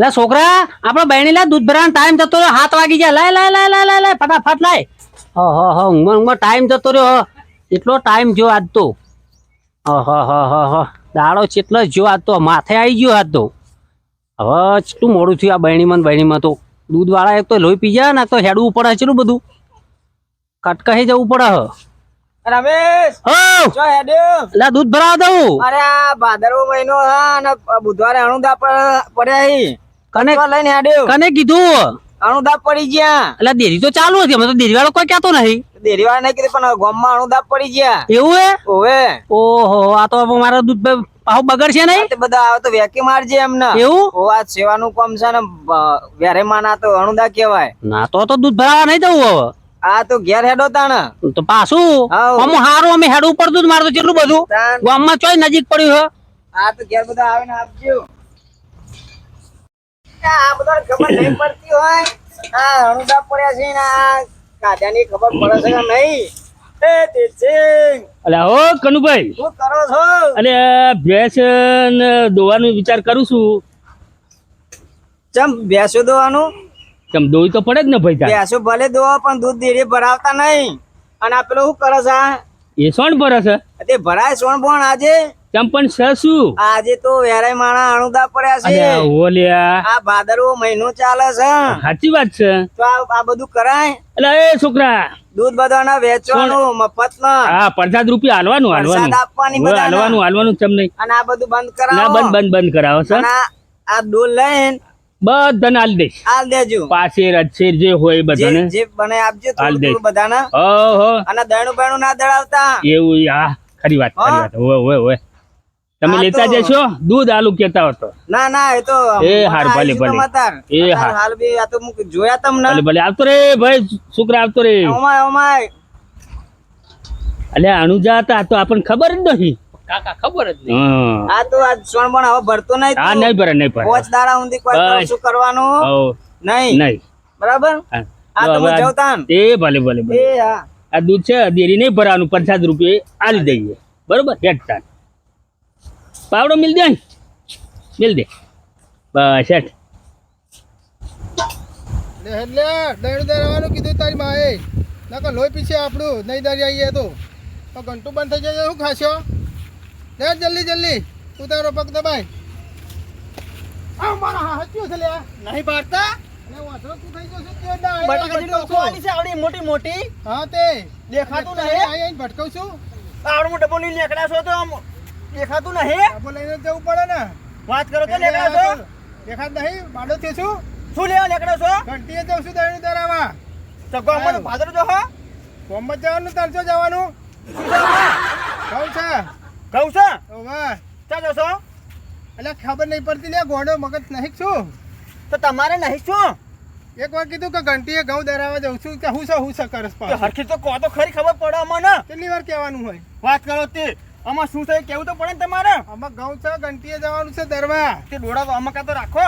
લે છોકરા આપડે બહેણી લે દૂધ ભરવાનો ટાઈમ જતો રહ્યો. હાથ વાગી ગયા. લાય લાય લાય લાય લાય ફટાફટ લાય. હ હ હ ઊંઘમાં ઊંઘમાં ટાઈમ જતો રહ્યો. એટલો ટાઈમ જો આજ તો. હ હ હ હ હ. દાડો ચેટલો જો આજ તો. માથે આવી ગયો આજ તો. હવે ચેટલું મોડું થયું આ બહેણીમાં બહેણીમાં તો. દૂધવાળા એક તો લોહી પી જાય ને તો હેડવું પડે છે બધું. કટકાઈ જવું પડે હ. રમેશ! જો હેડ્યો લે દૂધ ભરાવા દઉં. અરે આ ભાદરવો મહિનો હા અને બુધવારે અણુદા પડ્યા હી. કને લઈને આડ્યો. કને કીધું? અણુદાબ પડી ગયા. એટલે દેરી તો ચાલુ હતી અમે તો દેરી વાળો કોઈ કહેતો નહીં. દેરીવાળા નહીં કીધું પણ ગામમાં અણુદાબ પડી ગયા. એવું હે? ઓવે. ઓહો આ તો મારા દૂધ બ- બગડશે નહીં? બધા આવે તો વેકી મારજે એમને. એવું? ઓ આ સેવાનું કામ છે ને વેરે માના તો અણુદા કહેવાય. ના તો તો દૂધ ભરાવા નહીં જવું હવે. આ તો ઘેર હેડો તાણ. તો પાછું? અમે હારું અમે હેડવું પડતું મારે તો ચેટલું બધું. ગામમાં ચોય નજીક પડ્યું હે. આ તો ઘેર બધા આવીને આપજો. આ બધા ખબર નહીં પડતી હોય. આ અણુદા પડ્યા છે ને આ કાઢ્યાની ખબર પડે છે કે નહીં? એ તેજસિંહ, અલે હો કનુભાઈ. શું કરો છો? અલે ભેંસ ને દોવાનો વિચાર કરું છું. ચમ ભેંસો દોવાનું? તમ દોઈ તો પડે જ ને ભાઈ ભેંસો ભલે દોવા પણ દૂધ ધીરે ભરાવતા નહીં. અને આ પેલો શું કરે છે? એ સોણ ભરે છે. તે ભરાય સોણ બોણ આજે? તમ પણ છે શું? આજે તો વેરાય માણા અણુદા પડ્યા છે. ઓલિયા આ ભાદરવો મહિનો ચાલે છે. સાચી વાત છે. તો આ આ બધું કરાય? એટલે એ છોકરા. દૂધ બધાના વેચવાનું મફત હા પ્રસાદ રૂપિયા હાલવાનું હાલવાનું. આપવાની હાલવાનું હાલવાનું ચમ નહીં. અને આ બધું બંધ ના કરાવો. બંધ બંધ બંધ કરાવો સર. આ- આ ડોલ લઈને બધાને હાલ દઈશ. હાલ દેજો. પાછેર અચ્છેર જે હોય બધાને જે બને આપજો હાલ થોડું દે. થોડું બધાને. ઓહો. અને દણું બણું ના દળાવતા એવું હા ખરી વાત ખરી વાત. હોય હોય હોય તમે લેતા જશો? દૂધ આલુ કેતા હતો ના ના એ તો એ હાર, ભલે, ભલે. એ હાર. હાલ બી આ તો મુક જોયા તમને. ભલે ભલે આવતો રે ભાઈ છોકરા આવતો રે. Oh my oh my. અલ્યા અણુજા હતા તો આપણને ખબર જ નથી કાકા ખબર જ નહીં. હા. આ તો આ સોણ પણ હવે ભરતો નહીં હા નહીં ભરે નહીં ભરે. પોચ દાડા સુધી કોઈ બસ. કરવાનું? નહીં. નહીં. બરાબર? આ તમે તો આ- એ ભલે ભલે ભલે. આ દૂધ છે દેરી નહીં ભરવાનું પંચાયત રૂપિયે આલી દઈએ. બરોબર? હેઠ પાવડો મિલ દે ને? મિલ દે. બસ હેઠ. લે એટલે દૈડ દરવાનું કીધું તારી માએ. નકર લોહી પીછે આપણું નહીં દરી આવીએ તો. તો ઘંટું બંધ થઈ જાય શું ખાશો લે જલ્દી જલ્દી. ઉતારો પગ દબાય. આ મારા હા હચ્યો છે લે. નહીં પાડતા? ભટકાવું મોટી મોટી. હા તે. દેખાતું નહીં. આવીને છું. આવડું ડબ્બો લઈને નીકળ્યા છો તો આમ દેખાતું નહીં? ડબ્બો લઈને જવું પડે ને. વાત કરો તો નીકળ્યા છો? દેખાત નહીં. બાડો છું શું? લેવા નીકળ્યો છો? ઘંટીએ જઉં છું દૈડ દરાવા. તો ગામમાં તો ભાદર જો હો. કોમમાં જવાનું તરસો જવાનું. કહું છે. કહું છે? ઓવે ચા જશો? એટલે ખબર નહીં પડતી લે ગોડો મગજ નહીં છું તો તમારે નહીં છું એક વાર કીધું કે ઘંટીએ ઘઉં દરાવા જાઉં છું. કે હું છે હું છે કરસ પાછું. હરખી તો કહો તો ખરી ખબર પડે અમને. કેટલી વાર કહેવાનું હોય? વાત કરો તે. આમાં શું છે કેવું તો પડે ને તમારે? આમાં ઘઉં છે ઘંટીએ જવાનું છે દરવા. તે ડોળા તો અમકા તો રાખો.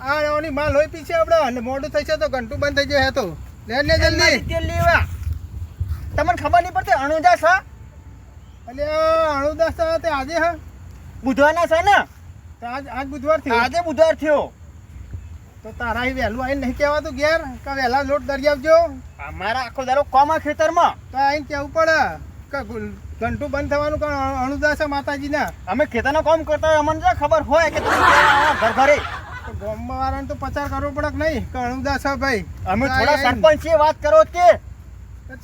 આ એની માં લોહી પીછે આપણે અને મોડું થશે તો ઘંટું બંધ થઈ જાય તો લે લે જલ્દી. તેલ લેવા તમને ખબર નહીં પડતી અણુજા છે એટલે અણુદાસ તે આજે હા. બુધવારના છે ને? તો આજ આજ બુધવાર થયો. આજે બુધવાર થયો. તો તારા વહેલું આવીને નહીં કહેવાતું ઘેર? કે વહેલા લોટ દરિયાવજો અમારા આખો દારો કોમા ખેતરમાં. તો આવીને કહેવું પડે? કે ઘંટું બંધ થવાનું કારણ અણુદાસ માતાજીના. અમે ખેતરનો કામ કરતા હોય અમને ખબર હોય કે ઘર ઘરે? ગામમાં વાળાને તો પ્રચાર કરવો પડે કે નહીં? કે અણુદાસ ભાઈ. અમે થોડા સરપંચ છીએ વાત કરો તે.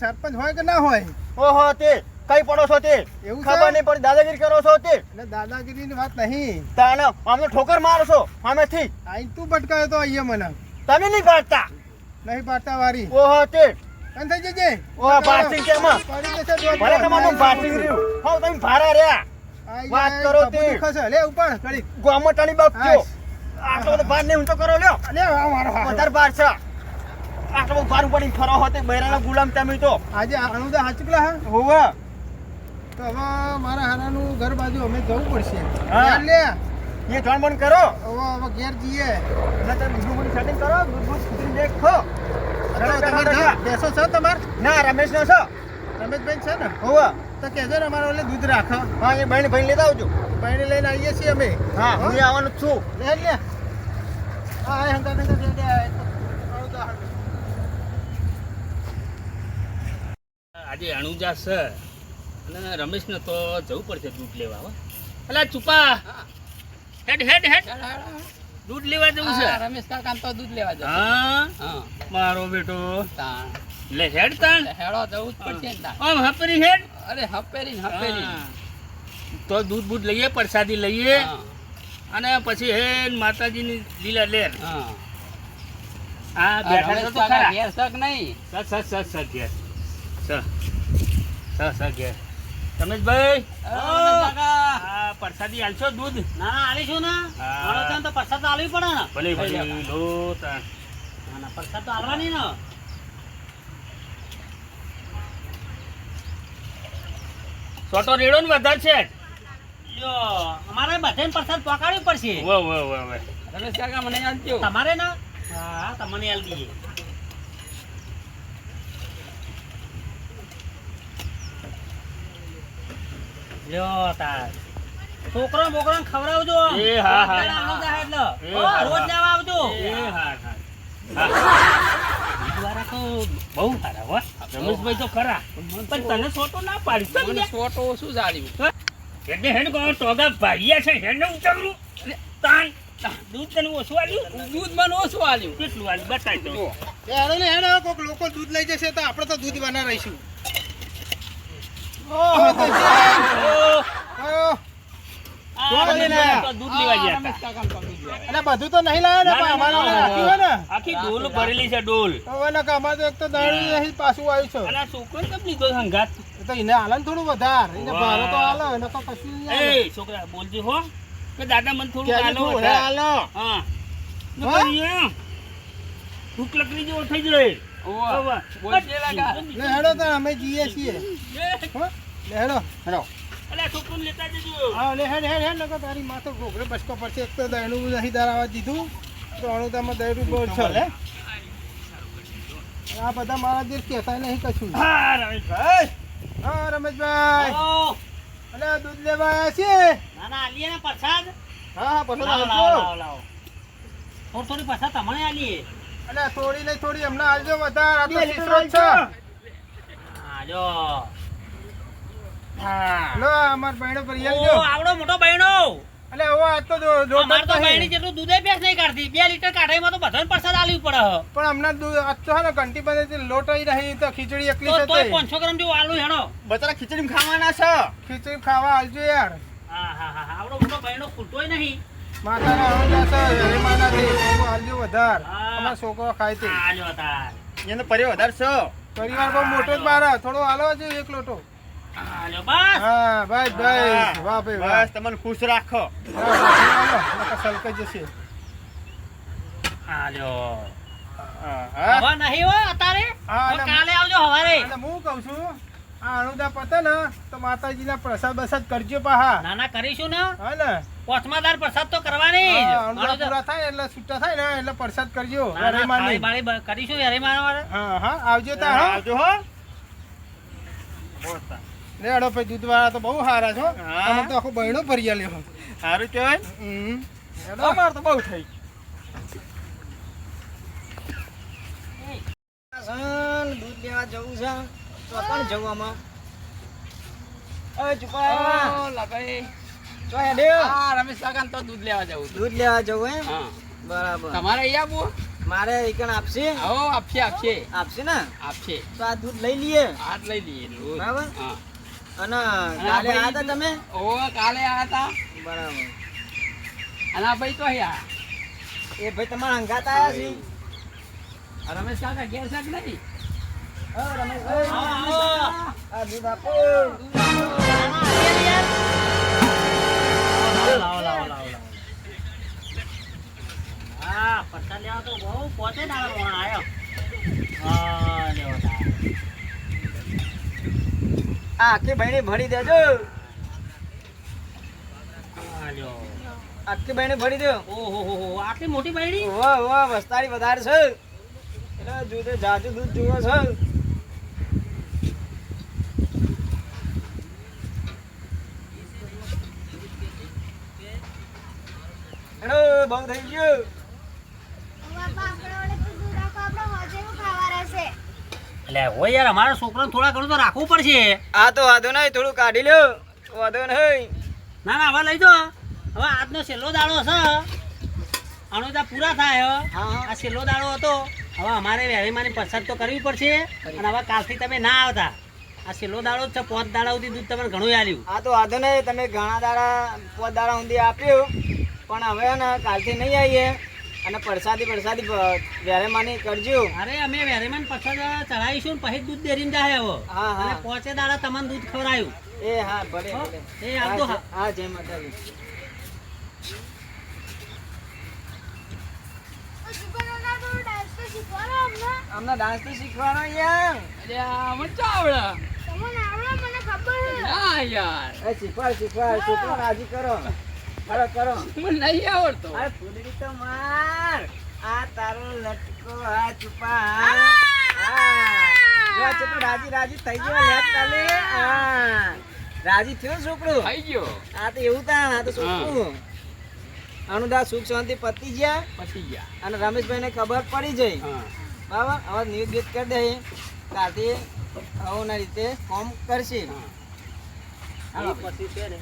સરપંચ હોય કે ના હોય? ઓહો તે કઈ પડો છો તે? એવું ખબર નહીં પડી દાદાગીરી કરો છો તે? દાદાગીરીની વાત નહીં. તાને અમને ઠોકર મારો છો અમેથી આઈ તું ભટકાયો તો અહીંયા મને. તમે નહીં પાડતા. નહીં પાડતા વારી. ઓહો તે બંધ થઈ જજે. પડી જશે દોઢ ભલે તમારું રહ્યું. હો તમે ભારા રહ્યા. વાત કરો તે. દુખે લે ઉપર. ઘડીક. ગામમાં બાપ આટલો ભાર નહીં ઊંચો કરો લ્યો. લે મારો વધારે ભાર છે. આટલો ભાર ઉપાડીને ફરો હોતે બૈરાના ગુલામ તમે તો. આજે આ અણુદા હાચુકલા હા? હોવે તો હવે મારા હારાનું ઘર બાજુ અમે જવું પડશે. હા. લે. એ જોણ કરો. હવે હવે ઘેર જઈએ. નતર બીજું બધું સેટિંગ કરો દૂધ દેખ. તો બેસો છો તમાર? ના રમેશ નો છો. રમેશભાઈ છે ને? હોવે. તો કહેજો ને અમારે ઓલે દૂધ રાખો. હા એ બહેન ભાઈ લેતા આવજો. પાણી લઈને આવીએ છીએ અમે. હા હું. આવવાનું છું. લે લે. હા એ હંગા આજે અણુજા છે. અને રમેશને તો જવું પડશે દૂધ લેવા હો. અલા ચૂપા. હેડ હેડ હેડ. દૂધ લેવા જવું છે? રમેશ કાકા તો દૂધ લેવા જવું હા? મારો બેટો. લે હેડ તાણ. હેડો જવું જ પડશે ને હપરી હેડ. અરે હપેરી હપેરી તો દૂધ બૂધ લઈએ પ્રસાદી લઈએ. અને પછી હે માતાજીની લીલા લેર. હા. બેઠા તો ખરા. ઘેર શક નહીં. સ સ સ સ ઘેર. સ. સ સ ઘેર. રમેશભાઈ. પ્રસાદી આલશો દૂધ? ના ના આલીશું ને. હા. વડોદરા તો પરસાદ આલવી પડે ને. ભલે ભલે. લો ના ના તો આલવાની ને. સોટો રેડો ને વધારે છે? જો અમારે બધાને પરસાદ પકાડવી પડશે. વો વો વો વો રમેશ કાકા મને આપજો તમારે ના? હા તમને આલ દઈએ. લ્યો તાર છોકરો બોકરો ખવડાવજો. એ હા, હા. એટલે. રોજ લેવા આવજો. એ હા હા. તો બહુ સારા હો. રમેશભાઈ તો ખરા. પણ તને સોટો ના પાડી. મને સોટો ઓછું જાળ્યું હેડે હેડ કહો ટોગા ભાગ્યા છે ઉતરવું તાણ દૂધ તને ઓછું આલ્યું? દૂધ મને ઓછું આલ્યું. કેટલું આલ્યું? બતાવી દો. હેડો ને હેડો કોક લોકો દૂધ લઈ જશે તો આપણે તો દૂધ બના રહીશું ઓહો. તો દૂધ લેવા ગયા લેવા અને બધું તો નહીં લાવ્યા ને અમારે ને આખી ડોલ ભરેલી છે ડોલ. હવે અમારે તો એક તો દારૂ નહીં પાછું આવ્યું છે. અને છોકરો કેમ લીધો સંગાત તો એને હાલે થોડું વધાર. એને ભારે તો હાલે એને તો કશું એ છોકરા બોલજે હો. કે દાદા મને થોડું ક્યાંથી આલો થોડું હે વધારે. હાલો. હા. ભૂખ લકડી જેવો થઈ જાય ઓવા બોલજે લાગા. હેડો તો અમે જઈએ છીએ. હેડો હેડો અલા છોકરું લેતા જજો. હા લે હેડ હેડ હેડ નકર તારી માથે ઘોઘરે બસકો પડશે. એક તો દહીનું નહીં દારાવા દીધું તો અણુદામાં બહુ છે લે. આ બધા મારા જે કહેતા નહીં કશું. હા રમેશભાઈ. હા રમેશભાઈ. અલે દૂધ લેવા આવ્યા છીએ ના ના આલીએ ને પ્રસાદ. હા લાવો લાવો થોડી થોડી પ્રસાદ તમને આલીએ. અલે થોડી નહીં થોડી હમણાં આવજો વધારે આ તો બે લીટર શીશો જ છે. હા જો. હા લો અમાર બહેણો પર ઓ આવજો. આવડો મોટો બહેણો અલે હવે આ તો જો જો અમાર તો બહેણી જેટલું દૂધે ભેંસ નહીં કાઢતી. બે લીટર કાઢાઈમાં તો બધાને પ્રસાદ આલવી પડે હ. પણ હમણાં દૂધ આજ તો હે ને ઘંટી બંધ લોટ આવી રહી તો ખીચડી એકલી છે તોય તે. પાંચસો ગ્રામ જેવું આલુ હેણો બચારા ખીચડી ખાવાના છે. ખીચડી ખાવા આવજો યાર. હા હા હા આવડો મોટો બહેણો ખૂટોય નહીં. માતાના અણુદા છે હરિમાનાથી બહુ હાલજો વધાર. અમાર છોકરો ખાય તે. આ વધાર. એનો પરિવાર વધારે છે પરિવાર બહુ મોટો જ મારા. થોડો આલો છે એક લોટો. આ બસ હા બસ બસ. વાહ ભાઈ વાહ. બસ તમને ખુશ રાખો. હા, હાલો, નકર સલકાઈ જશે આ લ્યો હા, હા હવે નહીં હો અત્યારે? હા, હવે એટલે- કાલે આવજો હવારે. હું કહું છું આ અણુદા પતે ને તો માતાજીના પ્રસાદ બસાદ કરજો પાહા. ના ના કરીશું ને. હા ને. પોચમાદાર પ્રસાદ તો કરવાની જ. અણુદા પૂરા થાય એટલે છૂટા થાય ને એટલે પ્રસાદ કરજો. બાળી કરીશું વાળા. હા હા આવજો તા આવજો હો. લે અડો ભાઈ દૂધ વાળા તો બહુ સારા છો. હા. તમે તો આખો બહેણો ભરી આલ્યો સારું કહેવાય અમાર તો બહુ થઈ. દૂધ લેવા જવું છે. તો કોણ જવું આમાં? ચુપા લગાઈ. ચો હેડ્યો આ રમેશ કાકા તો દૂધ લેવા જવું દૂધ લેવા જવું એમ? બરાબર. તમારે અહીંયા મારે એકણ આપશે? હો આપશે આપશે. આપશે ને? આપશે. તો આ દૂધ લઈ લઈએ. હાથ લઈ લઈએ બરાબર. હા. અને કાલે આ તા તમે ઓ કાલે આયા હતા બરાબર અને ભાઈ તો એ ભાઈ તમારા અંગાત આવ્યા છે રમેશ કાકા ઘેર છે કે નહીં હા, રમેશભાઈ. આવો, આવો. આ દૂધ આપો લાવો, લાવો, લાવો, લાવો. હા પ્રસાદ લેવા તો બહુ પોતે મોણા આયો હા. આ આખી બહેણી ભરી દેજો. આખી બહેણી ભરી દો. ઓહો હો હો આટલી મોટી બહેણી? વાહ વાહ વસ્તારી વધારે છે. એટલે જુદે જાજુ દૂધ જુઓ છે. હેડો બહુ થઈ ગયું. એટલે હોય યાર અમારા છોકરાને થોડા ઘણું તો રાખવું પડશે. આ તો વાંધો નહીં થોડું કાઢી લો વાંધો નહીં. ના ના હવે લઈ દો હવે આજનો છેલ્લો દાડો છે તો પૂરા થાય. આ છેલ્લો દાડો હતો. હવે અમારે વેરીમાની પસંદ તો કરવી પડશે. અને હવે કાલથી તમે ના આવતા. આ છેલ્લો દાડો છે. પોત દાડા સુધી દૂધ તમને ઘણું આલ્યું. આ તો વાંધો નહીં. તમે ઘણા દાડા પોત દાડા સુધી આપ્યું. પણ હવે ને કાલથી નહીં આવીએ. અને પરસાદી પરસાદી વેરેમાની કરજો. અરે અમે વેરેમાન પસંદ ચડાવીશું પછી દૂધ ડેરીને જાય આવો. હા હા. પોચે દાડા તમને દૂધ ખવડાયું. એ હા ભલે એ આવજો હા, જય માતાજી. અમને ડાન્સ તો શીખવાનો યાર અરે આવડા મને તો આવડે. ના યાર. એ શીખવાડ શીખવાડ. છોકરો રાજી કરો. કરો કરો. મને નહીં આવડતો. અરે ફૂલડી તો માર. આ તારો લટકો આ છુપા હા. જો રાજી રાજી થઈ ગયો લેટ ચાલે હા. રાજી થયો છોકરો? થઈ ગયો. આ તો એવું તાણ આ તો છોકરું. અનુદા સુખ શાંતિ પતી ગયા. પતી ગયા. અને રમેશભાઈને ખબર પડી જઈ બરાબર? હવે ન્યૂઝ ગીત કરી દે. કાલથી આવના રીતે ફોર્મ કરશે. પછી છે ને.